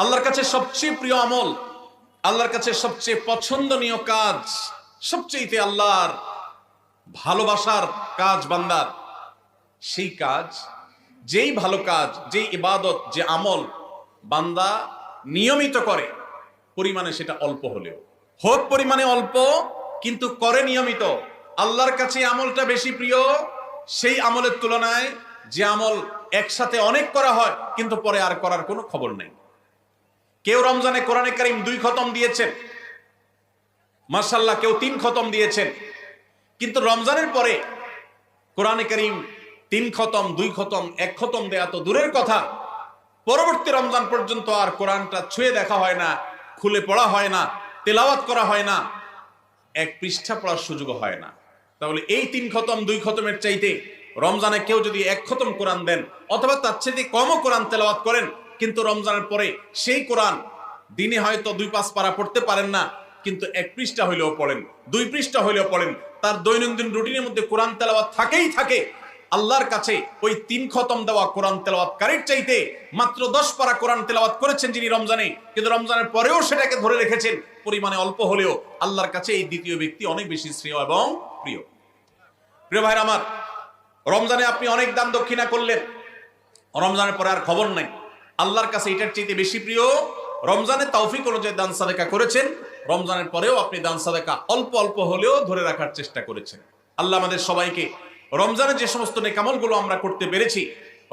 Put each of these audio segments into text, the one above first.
আল্লাহর কাছে সবচেয়ে প্রিয় আমল, আল্লাহর কাছে সবচেয়ে পছন্দনীয় কাজ, সবচেয়েতে আল্লাহর ভালোবাসার কাজ বান্দার। সেই কাজ, যেই ভালো কাজ, যেই ইবাদত, যে আমল বান্দা নিয়মিত করে, পরিমাণে সেটা অল্প হলেও। হোক পরিমাণে অল্প, কিন্তু করে নিয়মিত। আল্লাহর কাছে আমলটা বেশি প্রিয়, সেই আমলের তুলনায় যে আমল একসাথে অনেক করা হয়, কিন্তু পরে আর করার কোনো খবর নেই। কেউ রমজানে কোরআনে কারিম দুই খতম দিয়েছেন। মার্শাল্লাহ কেউ তিন খতম দিয়েছেন। কিন্তু রমজানের পরে কোরআনে করিম তিন খতম, দুই খতম, এক খতম দেয়া তো দূরের কথা। পরবর্তী রমজান পর্যন্ত আর কোরআনটা ছুঁয়ে দেখা হয় না, খুলে পড়া হয় না, তেলাওয়াত করা হয় না, এক পৃষ্ঠা পড়ার সুযোগ হয় না। তাহলে এই তিন খতম, দুই খতমের চাইতে রমজানে কেউ যদি এক খতম কোরআন দেন, অথবা তার চাইতে কমও কোরআন তেলাওয়াত করেন কিন্তু রমজানের পরে সেই কোরআন দিনে হয়তো দুই পাঁচ পারা পড়তে পারেন না, কিন্তু এক পৃষ্ঠা হইলেও পড়েন, দুই পৃষ্ঠা হইলেও পড়েন। তার দৈনন্দিন রুটিনের মধ্যে কোরআন তেলাওয়াত থাকেই থাকে। আল্লাহর কাছে ওই তিন খতম দেওয়া কোরআন তেলাওয়াতকারীর চাইতে মাত্র দশ পারা কোরআন তেলাওয়াত করেছেন যিনি রমজানে। কিন্তু রমজানের পরেও সেটাকে ধরে রেখেছেন, পরিমাণে অল্প হলেও আল্লাহর কাছে এই দ্বিতীয় ব্যক্তি অনেক বেশি শ্রেয় এবং প্রিয়। প্রিয় ভাইরা আমার, রমজানে আপনি অনেক দান দক্ষিণা করলেন, রমজানের পরে আর খবর নাই। আল্লাহর কাছে এটার চাইতে বেশি প্রিয় রমজানে তৌফিক অনুযায়ী দান সাদেকা করেছেন। রমজানের পরেও আপনি দান সাদেকা অল্প অল্প হলেও ধরে রাখার চেষ্টা করেছেন। আল্লাহ আমাদের সবাইকে রমজানে যে সমস্ত নেকামলগুলো আমরা করতে পেরেছি,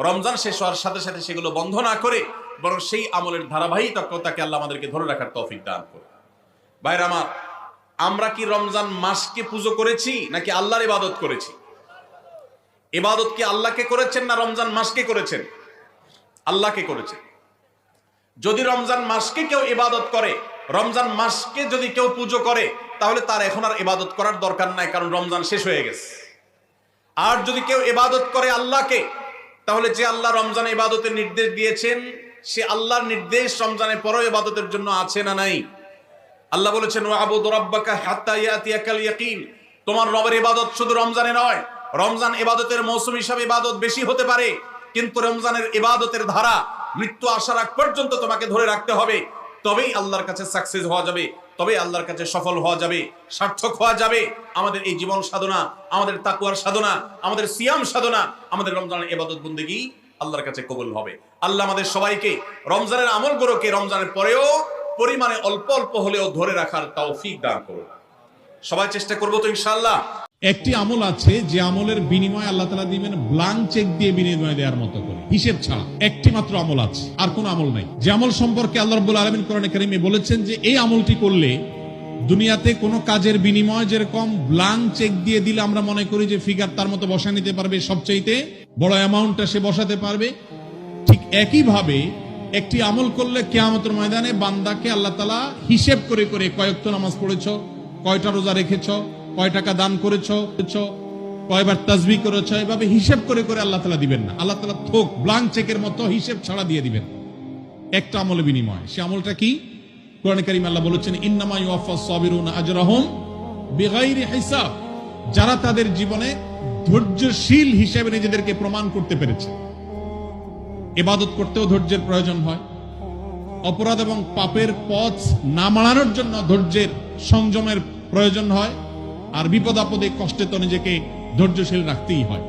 রমজান শেষ হওয়ার সাথে সাথে সেগুলো বন্ধ না করে বরং সেই আমলের ধারাবাহিকতাকে আল্লাহ আমাদেরকে ধরে রাখার তৌফিক দান করে ভাইরা আমার, আমরা কি রমজান মাসকে পুজো করেছি নাকি আল্লাহর ইবাদত করেছি? ইবাদত কি আল্লাহকে করেছেন না রমজান মাসকে করেছেন? আল্লাহকে করেছে। যদি রমজান মাসকে কেউ ইবাদত করে, রমজান মাসকে যদি কেউ পুজো করে, তাহলে তার এখন আর ইবাদত করার দরকার নাই, কারণ রমজান শেষ হয়ে গেছে। আর যদি কেউ ইবাদত করে আল্লাহকে, তাহলে যে আল্লাহ রমজান ইবাদতের নির্দেশ দিয়েছেন, সে আল্লাহর নির্দেশ রমজানের পরও ইবাদতের জন্য আছে না নাই? আল্লাহ বলেছেন, ওয়াবুদ রাব্বাকা হাত্তা ইয়াতিয়াকাল ইয়াকিন। তোমার রবের ইবাদত শুধু রমজানে নয়, রমজান ইবাদতের মৌসুম হিসাবে ইবাদত বেশি হতে পারে। কিন্তু রমজানের ইবাদতের ধারা মৃত্যু আসার আগ পর্যন্ত তোমাকে ধরে রাখতে হবে। তবেই আল্লাহর কাছে সাকসেস হওয়া যাবে তবে আল্লাহর কাছে সফল হওয়া যাবে, সার্থক হওয়া যাবে। আমাদের এই জীবন সাধনা, আমাদের তাকুয়ার সাধনা, আমাদের সিয়াম সাধনা, আমাদের রমজানের ইবাদত বন্দেগী আল্লাহর কাছে কবুল হবে। আল্লাহ আমাদের সবাইকে রমজানের আমল আমলগুলোকে রমজানের পরেও পরিমাণে অল্প অল্প হলেও ধরে রাখার তৌফিক দান করুন সবাই চেষ্টা করব তো ইনশাআল্লাহ একটি আমল আছে যে আমলের বিনিময় আল্লাহ তালা দিবেন ব্লাঙ্ক চেক দিয়ে বিনিময় দেওয়ার মতো করে। হিসেব ছাড়া। একটি মাত্র আমল আছে, আর কোন আমল নাই। যে আমল সম্পর্কে আল্লাহ রব্বুল আলমিন কোরআনে কারিমে বলেছেন যে এই আমলটি করলে দুনিয়াতে কোনো কাজের বিনিময় যেরকম ব্লাঙ্ক চেক দিয়ে দিলে আমরা মনে করি যে ফিগার তার মতো বসা নিতে পারবে, সবচাইতে বড় অ্যামাউন্টটা সে বসাতে পারবে। ঠিক একইভাবে একটি আমল করলে কেয়ামতের ময়দানে বান্দাকে আল্লাহ তালা হিসেব করে করে কয়েক তো নামাজ পড়েছ, কয়টা রোজা রেখেছ কয় টাকা দান করেছ? কয়বার তাজবি করেছ? এভাবে হিসেব করে করে আল্লাহ তালা দিবেন না। আল্লাহ তালা থোক ব্লাঙ্ক চেকের মতো হিসেব ছাড়া দিয়ে দিবেন। একটা আমলে বিনিময়। সে আমলটা কি? কোরআন কারিম আল্লাহ বলেছেন, ইন্নামা ইউয়াফাস সাবিরুন আজরাহুম বিগাইরি হিসাব। যারা তাদের জীবনে ধৈর্যশীল হিসেবে নিজেদেরকে প্রমাণ করতে পেরেছে। ইবাদত করতেও ধৈর্যের প্রয়োজন হয়। অপরাধ এবং পাপের পথ না মারানোর জন্য ধৈর্যের সংযমের প্রয়োজন হয়। আর বিপদ আপদে কষ্টে তো নিজেকে ধৈর্যশীল রাখতেই হয়।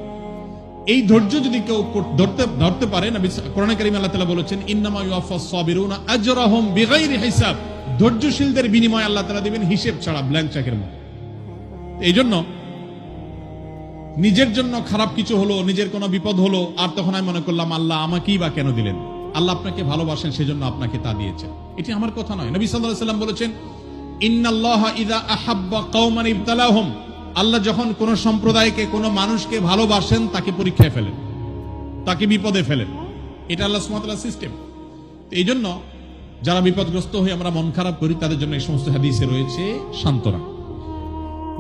এই ধৈর্য যদি কেউ ধরতে ধরতে পারে না কোরআন কারিম আল্লাহ তাআলা বলেছেন, ইন্নামা ইউয়াফাস সাবিরুনা আজরাহুম বিগাইরি হিসাব। ধৈর্যশীলদের বিনিময় আল্লাহ তাআলা দিবেন হিসেব ছাড়া ব্ল্যাঙ্ক চেকের মতো। এই জন্য নিজের জন্য খারাপ কিছু হলো, নিজের কোনো বিপদ হলো, আর তখন আমি মনে করলাম, আল্লাহ আমাকেই বা কেন দিলেন? আল্লাহ আপনাকে ভালোবাসেন, সেজন্য আপনাকে তা দিয়েছেন। এটি আমার কথা নয়। নবী সাল্লাল্লাহু আলাইহি সাল্লাম বলেছেন আল্লাহ যখন কোন সম্প্রদায়কে, কোন মানুষকে ভালোবাসেন, তাকে পরীক্ষায় ফেলেন, তাকে বিপদে ফেলেন। এটা আল্লাহ সিস্টেম। এই জন্য যারা বিপদগ্রস্ত হয়ে আমরা মন খারাপ করি, তাদের জন্য এই সমস্ত হাদিসে রয়েছে সান্ত্বনা।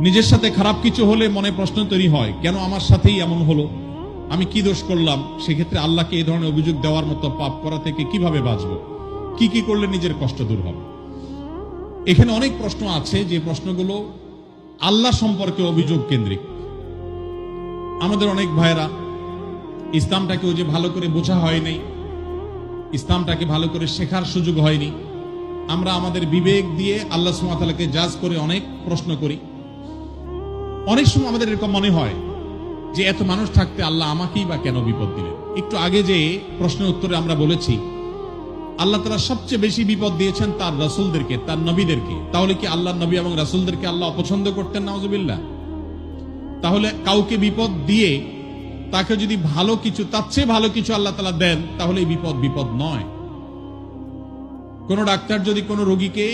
নিজের সাথে খারাপ কিছু হলে মনে প্রশ্ন তৈরি হয়, কেন আমার সাথেই এমন হলো? আমি কি দোষ করলাম? সেক্ষেত্রে আল্লাহকে এই ধরনের অভিযোগ দেওয়ার মতো পাপ করা থেকে কীভাবে বাঁচবো? কি কি করলে নিজের কষ্ট দূর হবে? এখানে অনেক প্রশ্ন আছে, যে প্রশ্নগুলো আল্লাহ সম্পর্কে অভিযোগ কেন্দ্রিক। আমাদের অনেক ভাইরা ইসলামটাকে ইসলামটাকেও যে ভালো করে বোঝা হয় নাই, ইসলামটাকে ভালো করে শেখার সুযোগ হয়নি, আমরা আমাদের বিবেক দিয়ে আল্লাহ সুমাতালাকে জাজ করে অনেক প্রশ্ন করি। অনেক সময় আমাদের এরকম মনে হয় যে এত মানুষ থাকতে আল্লাহ আমাকেই বা কেন বিপদ দিলেন? একটু আগে যে প্রশ্নের উত্তরে আমরা বলেছি আল্লাহ তারা সবচেয়ে বেশি বিপদ দিয়েছেন তার রাসুলদেরকে, তার নবীদেরকে। তাহলে কি আল্লাহ নবী এবং রাসুলদেরকে আল্লাহ অপছন্দ করতেন? নাউজুবিল্লাহ। তাহলে কাউকে বিপদ দিয়ে তাকে যদি ভালো কিছু, তার চেয়ে ভালো কিছু আল্লাহ তালা দেন, তাহলে এই বিপদ বিপদ নয়। কোন ডাক্তার যদি কোনো রোগীকে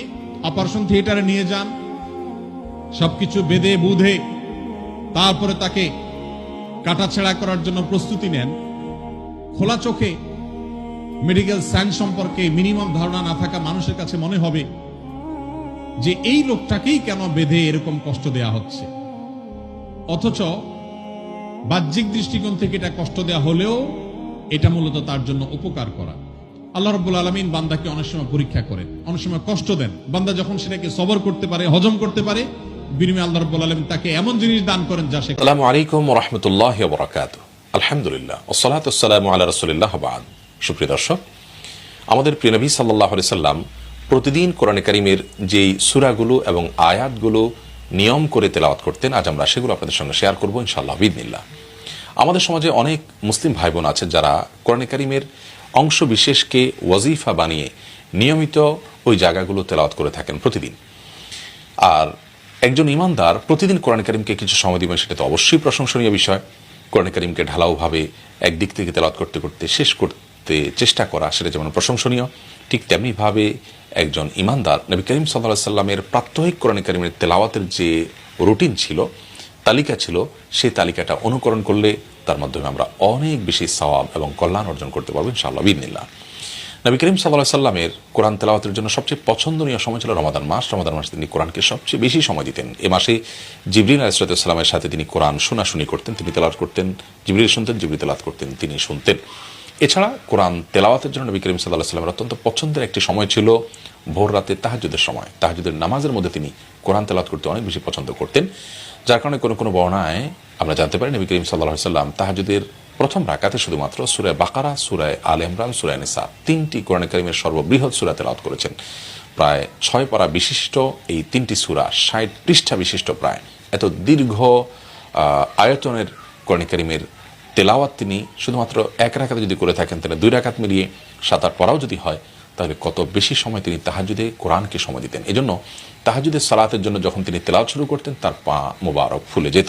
অপারেশন থিয়েটারে নিয়ে যান, সবকিছু বেদে বুধে তারপরে তাকে কাটাছেড়া করার জন্য প্রস্তুতি নেন, খোলা চোখে মেডিকেল সায়েন্স সম্পর্কে মিনিমাম ধারণা না থাকা মানুষের কাছে মনে হবে যে এই লোকটাকেই কেন বেঁধে এরকম কষ্ট দেয়া হচ্ছে? অথচ বাহ্যিক দৃষ্টিকোণ থেকে এটা কষ্ট দেয়া হলেও এটা মূলত তার জন্য উপকার করা। আল্লাহ রব্বুল আলমিন বান্দাকে অনেক সময় পরীক্ষা করেন, অনেক সময় কষ্ট দেন। বান্দা যখন সেটাকে সবর করতে পারে, হজম করতে পারে, বিনিময়ে আল্লাহ রব্বুল আলমিন তাকে এমন জিনিস দান করেন যা সে আসসালামু আলাইকুম রহমতুল্লাহ আলহামদুলিল্লাহ আল্লাহ রসুলিল্লাহ বাদ। সুপ্রিয় দর্শক, আমাদের প্রিয় নবী সাল্লাহ সাল্লাম প্রতিদিন কোরআনে কারিমের যেই সুরাগুলো এবং আয়াতগুলো নিয়ম করে তেলাওয়াত করতেন, আজ আমরা সেগুলো আপনাদের সঙ্গে শেয়ার করব ইনশাআল্লাহ বিদিনিল্লাহ আমাদের সমাজে অনেক মুসলিম ভাই বোন আছেন যারা কোরআনে কারিমের অংশ বিশেষকে ওয়াজিফা বানিয়ে নিয়মিত ওই জায়গাগুলো তেলাওয়াত করে থাকেন প্রতিদিন। আর একজন ইমানদার প্রতিদিন কোরআন করিমকে কিছু সময় দিবেন, সেটা তো অবশ্যই প্রশংসনীয় বিষয়। কোরআন করিমকে ঢালাওভাবে একদিক থেকে তেলাওয়াত করতে করতে শেষ করতে চেষ্টা করা সেটা যেমন প্রশংসনীয়, ঠিক তেমনিভাবে একজন ইমানদার নবী করিম সাল্লাহ সাল্লামের প্রাত্যহিক কোরআন করিমের তেলাওয়াতের যে রুটিন ছিল, তালিকা ছিল, সেই তালিকাটা অনুকরণ করলে তার মাধ্যমে আমরা অনেক বেশি সওয়াব এবং কল্যাণ অর্জন করতে পারব ইনশাআল্লাহ বিদিনিল্লাহ নবী করিম সাল্লাহ সাল্লামের কোরআন তেলাওয়াতের জন্য সবচেয়ে পছন্দনীয় সময় ছিল রমাদান মাস। রমাদান মাসে তিনি কোরআনকে সবচেয়ে বেশি সময় দিতেন। এ মাসে জিবরিন আলাইসালামের সাথে তিনি কোরআন শোনাশুনি করতেন, তিনি তেলাওয়াত করতেন, জিবরিল শুনতেন জিবরি তেলাওয়াত করতেন, তিনি শুনতেন। এছাড়া কোরআন তেলাওয়াতের জন্য নবী করিম সাল্লাহ সাল্লামের অত্যন্ত পছন্দের একটি সময় ছিল ভোর রাতে তাহাজুদের সময়। তাহাজুদের নামাজের মধ্যে তিনি কোরআন তেলাওয়াত করতে অনেক বেশি পছন্দ করতেন। যার কারণে কোনো কোনো বর্ণায় আমরা জানতে পারি নবী করিম সাল্লাহ সাল্লাম তাহাজুদের প্রথম রাকাতে শুধুমাত্র সুরায় বাকারা সুরায় আল ইমরান সুরায় নিসা তিনটি কোরআন করিমের সর্ববৃহৎ সুরা তেলাওয়াত করেছেন। প্রায় ছয় পারা বিশিষ্ট এই তিনটি সুরা, ষাট পৃষ্ঠা বিশিষ্ট প্রায়। এত দীর্ঘ আয়তনের কোরআন করিমের তেলাওয়াত তিনি শুধুমাত্র এক রাকাতে যদি করে থাকেন, তাহলে দুই রাকাত মিলিয়ে সাত আট পড়াও যদি হয়, তাহলে কত বেশি সময় তিনি তাহাজুদে কোরআনকে সময় দিতেন। এজন্য তাহাজুদের সালাতের জন্য যখন তিনি তেলাওয়াত শুরু করতেন, তার পা মোবারক ফুলে যেত।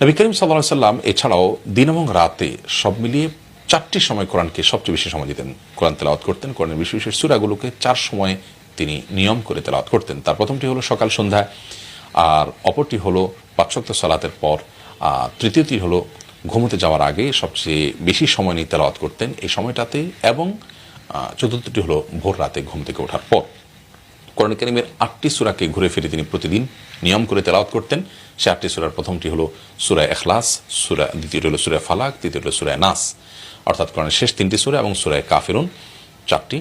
নবী করিম সাল্লাহ সাল্লাম এছাড়াও দিন এবং রাতে সব মিলিয়ে চারটি সময় কোরআনকে সবচেয়ে বেশি সময় দিতেন। কোরআন তেলাওয়াত করতেন, কোরআনের বিশেষ বিশেষ সুরাগুলোকে চার সময় তিনি নিয়ম করে তেলাওয়াত করতেন। তার প্রথমটি হলো সকাল সন্ধ্যায় আর অপরটি হলো পাঁচশক্ত সালাতের পর তৃতীয়টি হলো ঘুমোতে যাওয়ার আগে সবচেয়ে বেশি সময় নিয়ে তেলাওয়াত করতেন এই সময়টাতে এবং চতুর্থটি হলো ভোর রাতে ঘুম থেকে ওঠার পর। কোরআন করিমের আটটি সুরাকে ঘুরে ফিরে তিনি প্রতিদিন নিয়ম করে তেলাওয়াত করতেন। সে আটটি সুরার প্রথমটি হলো সুরায় এখলাস সুরা, দ্বিতীয়টি হলো সুরায় ফালাক, তৃতীয়টি হলো সুরায় নাস। অর্থাৎ কোরআনের শেষ তিনটি সুরা এবং সুরায় কাফিরুন চারটি।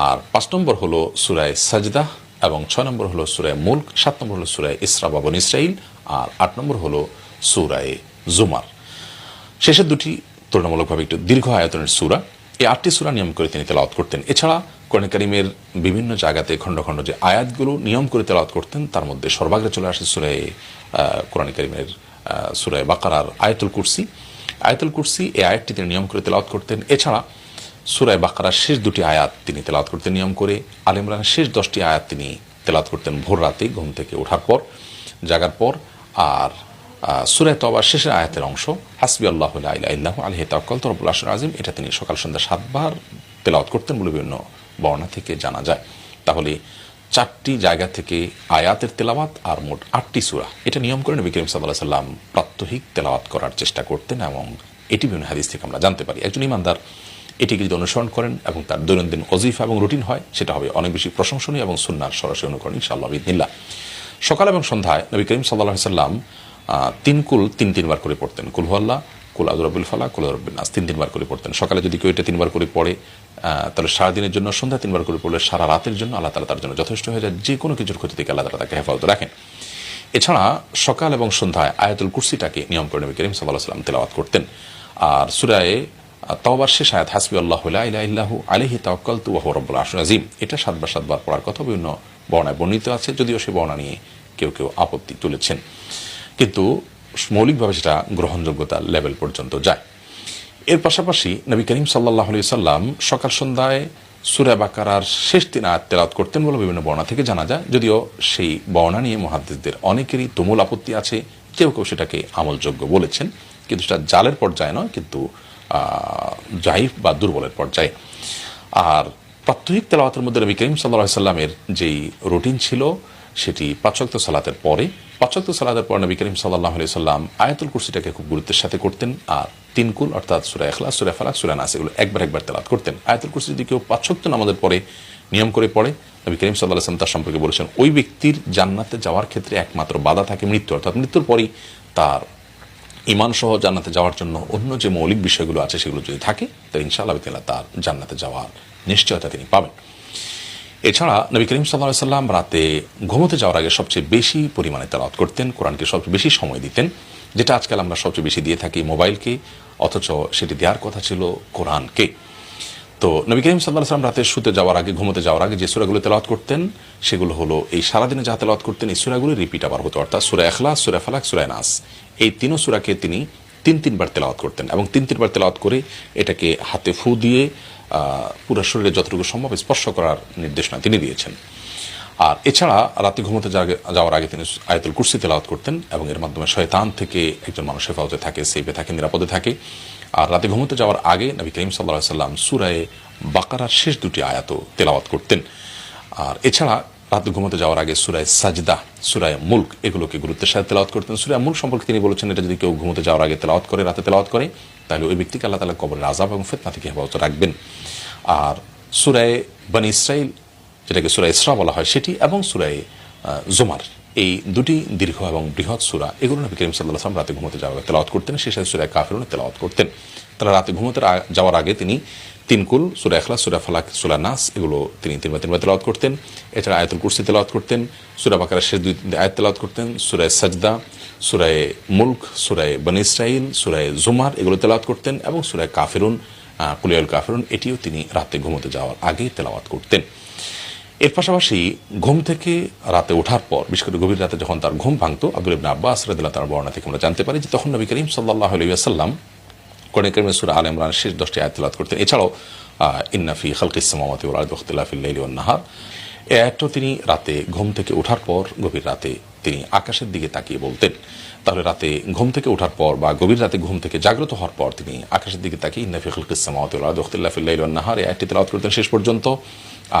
আর পাঁচ নম্বর হলো সুরায় সাজদা এবং ছয় নম্বর হলো সুরায় মুল্ক, সাত নম্বর হলো সুরায় ইসরা বাবন ইসরাইল আর আট নম্বর হলো সুরায় জুমার। শেষের দুটি তুলনামূলকভাবে একটু দীর্ঘ আয়তনের সুরা। এই আটটি সুরা নিয়ম করে তিনি তেলাওয়াত করতেন। এছাড়া কোরআন করিমের বিভিন্ন জায়গাতে খণ্ড খণ্ড যে আয়াতগুলো নিয়ম করে তেলাওয়াত করতেন তার মধ্যে সর্বাগ্রে চলে আসে আহ, কোরআন করিমের সুরায় বাকারার আয়াতুল কুরসি। আয়াতুল কুরসি এই আয়াতটি তিনি নিয়ম করে তেলাওয়াত করতেন। এছাড়া সুরায় বাকারার শেষ দুটি আয়াত তিনি তেলাওয়াত করতেন নিয়ম করে। আল ইমরানের শেষ দশটি আয়াত তিনি তেলাওয়াত করতেন ভোর রাতে ঘুম থেকে ওঠার পর জাগার পর আর সুরায় তবার শেষের আয়াতের অংশ। হাসবি আল্লাহ আল্লাহ আলহ তাক্কল তরবুল আসর আজিম, এটা তিনি সকাল সন্ধ্যা সাতবার তেলাওয়াত করতেন বলে বিভিন্ন বর্ণা থেকে জানা যায়। তাহলে চারটি জায়গা থেকে আয়াতের তেলাওয়াত আর মোট আটটি সুরা। এটা নিয়ম করে নবী করিম সাল্লাহ সাল্লাম প্রাত্যহিক তেলাওয়াত করার চেষ্টা করতেন এবং এটি বিভিন্ন হাদিস থেকে আমরা জানতে পারি। একজন ইমানদার এটিকে যদি অনুসরণ করেন এবং তার দৈনন্দিন অজিফা এবং রুটিন হয়, সেটা হবে অনেক বেশি প্রশংসনীয় এবং সুন্নার সরাসরি অনুকরণ, ইনশাআল্লাহ বিদিনিল্লাহ সকাল এবং সন্ধ্যায় নবী করিম সাল্লাহ সাল্লাম তিন কুল তিন তিনবার করে পড়তেন। কুল হুয়াল্লাহ কুল আদুরাবুল ফালা কুল আদুরাবুল নাস, তিন তিনবার করে পড়তেন। সকালে যদি কেউ এটা তিনবার করে পড়ে তাহলে সারাদিনের জন্য সন্ধ্যা তিনবার করে পড়লে সারা রাতের জন্য আল্লাহ তালা তার জন্য যথেষ্ট হয়ে যায়। যে কোনো কিছুর ক্ষতি থেকে আল্লাহ তালা তাকে হেফাজত রাখেন। এছাড়া সকাল এবং সন্ধ্যায় আয়াতুল কুরসিটাকে নিয়ম করে নবী করিম সাল্লাহ সাল্লাম তেলাওয়াত করতেন। আর সুরায় তওবার শেষ আয়াত হাসবি আল্লাহ ইল্লাহ আলহি তাওয়াক্কাল তু ওয়া রব্বুল আরশুল আজিম এটা সাতবার সাতবার পড়ার কথা বিভিন্ন বর্ণায় বর্ণিত আছে, যদিও সে বর্ণা নিয়ে কেউ কেউ আপত্তি তুলেছেন। কিন্তু মৌলিকভাবে সেটা গ্রহণযোগ্যতা লেভেল পর্যন্ত যায়। এর পাশাপাশি নবী করিম সাল্লাহ আলি সাল্লাম সকাল সন্ধ্যায় সুরা বাকারার শেষ দিন আয়াত তেলাওয়াত করতেন বলে বিভিন্ন বর্ণা থেকে জানা যায়। যদিও সেই বর্ণা নিয়ে মহাদ্দেশদের অনেকেরই তুমুল আপত্তি আছে, কেউ কেউ সেটাকে আমলযোগ্য বলেছেন। কিন্তু সেটা জালের পর্যায়ে নয়, কিন্তু জাইফ বা দুর্বলের পর্যায়ে। আর প্রাত্যহিক তেলাওয়াতের মধ্যে নবী করিম সাল্লাহ সাল্লামের যেই রুটিন ছিল সেটি পাঁচক্ত সালাতের পরে পাঁচক্ত সালাতের পর নবী করিম সাল্লাহ আলি সাল্লাম আয়াতুল কুরসিটাকে খুব গুরুত্বের সাথে করতেন আর তিন কুল, অর্থাৎ সুরা এখলা সুরা ফালাক, সুরা নাস, এগুলো একবার একবার তেলাত করতেন। আয়াতুল কুরসি যদি কেউ পাঁচক্ত নামাজের পরে নিয়ম করে পড়ে, নবী করিম সাল্লাহ আসলাম তার সম্পর্কে বলেছেন, ওই ব্যক্তির জান্নাতে যাওয়ার ক্ষেত্রে একমাত্র বাধা থাকে মৃত্যু, অর্থাৎ মৃত্যুর পরই তার ইমান সহ জান্নাতে যাওয়ার জন্য অন্য যে মৌলিক বিষয়গুলো আছে সেগুলো যদি থাকে, তো ইনশাআল্লাহ তার জান্নাতে যাওয়ার নিশ্চয়তা তিনি পাবেন। এছাড়া নবী করিম সাল্লাহ সাল্লাম রাতে ঘুমোতে যাওয়ার আগে সবচেয়ে বেশি পরিমাণে তেলাওয়াত করতেন, কোরআনকে সবচেয়ে বেশি সময় দিতেন, যেটা আজকাল আমরা সবচেয়ে বেশি দিয়ে থাকি মোবাইলকে, অথচ সেটি দেওয়ার কথা ছিল কোরআনকে। তো নবী করিম সাল্লাহ সাল্লাম রাতে শুতে যাওয়ার আগে, ঘুমোতে যাওয়ার আগে যে সুরাগুলো তেলাওয়াত করতেন, সেগুলো হলো এই সারাদিনে যা তেলাওয়াত করতেন, এই সুরাগুলো রিপিট আবার হতো, অর্থাৎ সুরা এখলা সুরা ফালাক, সুরা নাস। এই তিনও সুরাকে তিনি তিন তিনবার তেলাওয়াত করতেন এবং তিন তিনবার তেলাওয়াত করে এটাকে হাতে ফু দিয়ে পুরো শরীরে যতটুকু সম্ভব স্পর্শ করার নির্দেশনা তিনি দিয়েছেন। আর এছাড়া রাতে ঘুমোতে যাওয়ার আগে তিনি আয়তুল কুর্সি তেলাওয়াত করতেন এবং এর মাধ্যমে শয়তান থেকে একজন মানুষ হেফাজতে থাকে, সেফে থাকে, নিরাপদে থাকে। আর রাতে ঘুমোতে যাওয়ার আগে নবী করিম সাল্লাহ সাল্লাম সুরায়ে বাকারার শেষ দুটি আয়াত তেলাওয়াত করতেন। আর এছাড়া রাতে ঘুমোতে যাওয়ার আগে সুরায় সাজদা, সুরায় মুল্ক এগুলোকে গুরুত্বের সাথে তেলাওয়াত করতেন। সুরায় মুল্ক সম্পর্কে তিনি বলেছেন, এটা যদি কেউ ঘুমোতে যাওয়ার আগে তেলাওয়াত করে, রাতে তেলাওয়াত করে তাহলে ওই ব্যক্তিকে আল্লাহ তালা কবর আজাব এবং ফেতনা থেকে হেফাজত রাখবেন। আর সুরায় বানি ইসরাইল যেটাকে সুরায় ইসরা বলা হয়, সেটি এবং সুরায় জোমার, এই দুটি দীর্ঘ এবং বৃহৎ সুরা, এগুলো নবী করিম সাল্লাহ আসলাম রাতে ঘুমোতে যাওয়ার তেলাওয়াত করতেন সেই সাথে সুরায় কাফিরুন তেলাওয়াত করতেন। তারা রাতে ঘুমোতে যাওয়ার আগে তিনি তিনকুল, সুরা এখলা সুরা ফালাক, সুরা নাস, এগুলো তিনি তিনবার তিনবার তেলাওয়াত করতেন। এছাড়া আয়তুল কুরসি তেলাওয়াত করতেন, সুরা বাকারের শেষ দুই আয়াত তেলাওয়াত করতেন, সুরায় সাজদা, সুরায় মুল্ক, সুরায় বন ইসরাইল সুরায় জুমার এগুলো তেলাওয়াত করতেন এবং সুরায় কাফেরুন কুলিয়াল কাফেরুন, এটিও তিনি রাতে ঘুমোতে যাওয়ার আগেই তেলাওয়াত করতেন। এর পাশাপাশি ঘুম থেকে রাতে ওঠার পর, বিশেষ করে গভীর রাতে যখন তার ঘুম ভাঙতো, আব্দুল ইবনা আব্বাস রাদিল্লাহ তার বর্ণনা থেকে আমরা জানতে পারি যে তখন নবী করিম সাল্লাহ আলাইসাল্লাম কোরআন সুরা আল ইমরানের শেষ দশটি আয়াত তেলাওয়াত করতেন এছাড়াও ইন্নাফি খালকিস সামাওয়াতি ওয়াল আরদি ওয়াখতিলাফিল লাইলি ওয়ান নাহার এই আয়াতটাও তিনি রাতে ঘুম থেকে ওঠার পর গভীর রাতে তিনি আকাশের দিকে তাকিয়ে বলতেন। তাহলে রাতে ঘুম থেকে ওঠার পর বা গভীর রাতে ঘুম থেকে জাগ্রত হওয়ার পর তিনি আকাশের দিকে তাকিয়ে ইন্নাফি খালকিস সামাওয়াতি ওয়াল আরদি ওয়াখতিলাফিল লাইলি ওয়ান নাহার এই আয়াতটি তেলাওয়াত করতেন শেষ পর্যন্ত।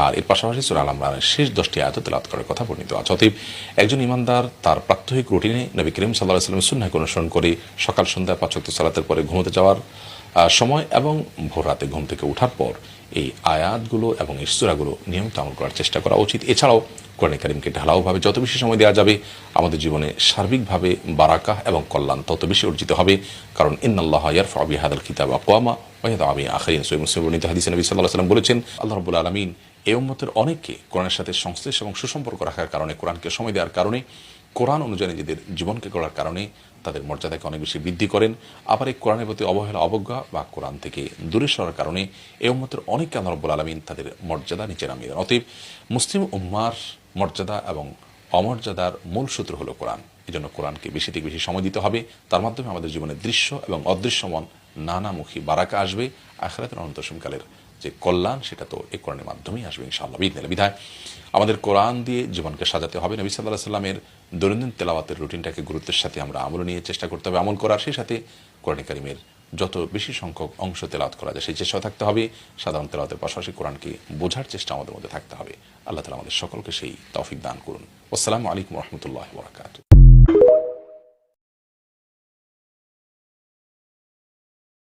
আর এর পাশাপাশি সুরা আল ইমরানের শেষ দশটি আয়াত তেলাওয়াত করার কথা বর্ণিত আছে। অতএব একজন ইমানদার তার প্রাত্যহিক রুটিনে নবী করিম সাল্লাহ সাল্লামের সুন্নাকে অনুসরণ করে সকাল, সন্ধ্যা পাঁচক্ত সালাতের পরে ঘুমোতে যাওয়ার সময় এবং ভোর রাতে ঘুম থেকে ওঠার পর এই আয়াতগুলো এবং ইস্তুরাগুলো নিয়মিত আমল করার চেষ্টা করা উচিত। এছাড়াও কোরআন করিমকে ঢালাওভাবে যত বেশি সময় দেওয়া যাবে, আমাদের জীবনে সার্বিকভাবে বারাকা এবং কল্যাণ তত বেশি অর্জিত হবে। কারণ ইন্নাল্লাহ ইয়ারফা আবি হাদাল কিতাব আকোয়ামা ওয়াহিদ আবি আখরিন সৈয়দ মুসলিম হাদিস নবী সাল্লাহ সাল্লাম বলেছেন, আল্লাহ রবুল আলমিন এই উম্মতের অনেককে কোরআনের সাথে সংশ্লেষ এবং সুসম্পর্ক রাখার কারণে, কোরআনকে সময় দেওয়ার কারণে, কোরআন অনুযায়ী নিজেদের জীবনকে গড়ার কারণে তাদের মর্যাদাকে অনেক বেশি বৃদ্ধি করেন। আবার এই কোরআনের প্রতি অবহেলা, অবজ্ঞা বা কোরআন থেকে দূরে সরার কারণে এই উম্মতের অনেককে আল্লাহ আলমিন তাদের মর্যাদা নিচে নামিয়ে দেন। অতএব মুসলিম উম্মার মর্যাদা এবং অমর্যাদার মূল সূত্র হলো কোরআন। এই জন্য কোরআনকে বেশি থেকে বেশি সময় দিতে হবে। তার মাধ্যমে আমাদের জীবনে দৃশ্য এবং অদৃশ্যমন নানামুখী বারাকা আসবে। আখরাতের অনন্তসমকালের যে কল্যাণ, সেটা তো এই কোরআনের মাধ্যমেই আসবে ইনশাআল্লাহ বিধায়। আমাদের কোরআন দিয়ে জীবনকে সাজাতে হবে। নবী সাল্লাহ সাল্লামের দৈনন্দিন তেলাওয়াতের রুটিনটাকে গুরুত্বের সাথে আমরা আমল নিয়ে চেষ্টা করতে হবে। আমল করার সেই সাথে কোরআন কারিমের যত বেশি সংখ্যক অংশ তেলাওয়াত করা যায়, সেই চেষ্টা থাকতে হবে। সাধারণ তেলাওয়াতের পাশাপাশি কোরআনকে বোঝার চেষ্টা আমাদের মধ্যে থাকতে হবে। আল্লাহ তালা আমাদের সকলকে সেই তৌফিক দান করুন। আসসালামু আলাইকুম রহমতুল্লাহ বরাকাত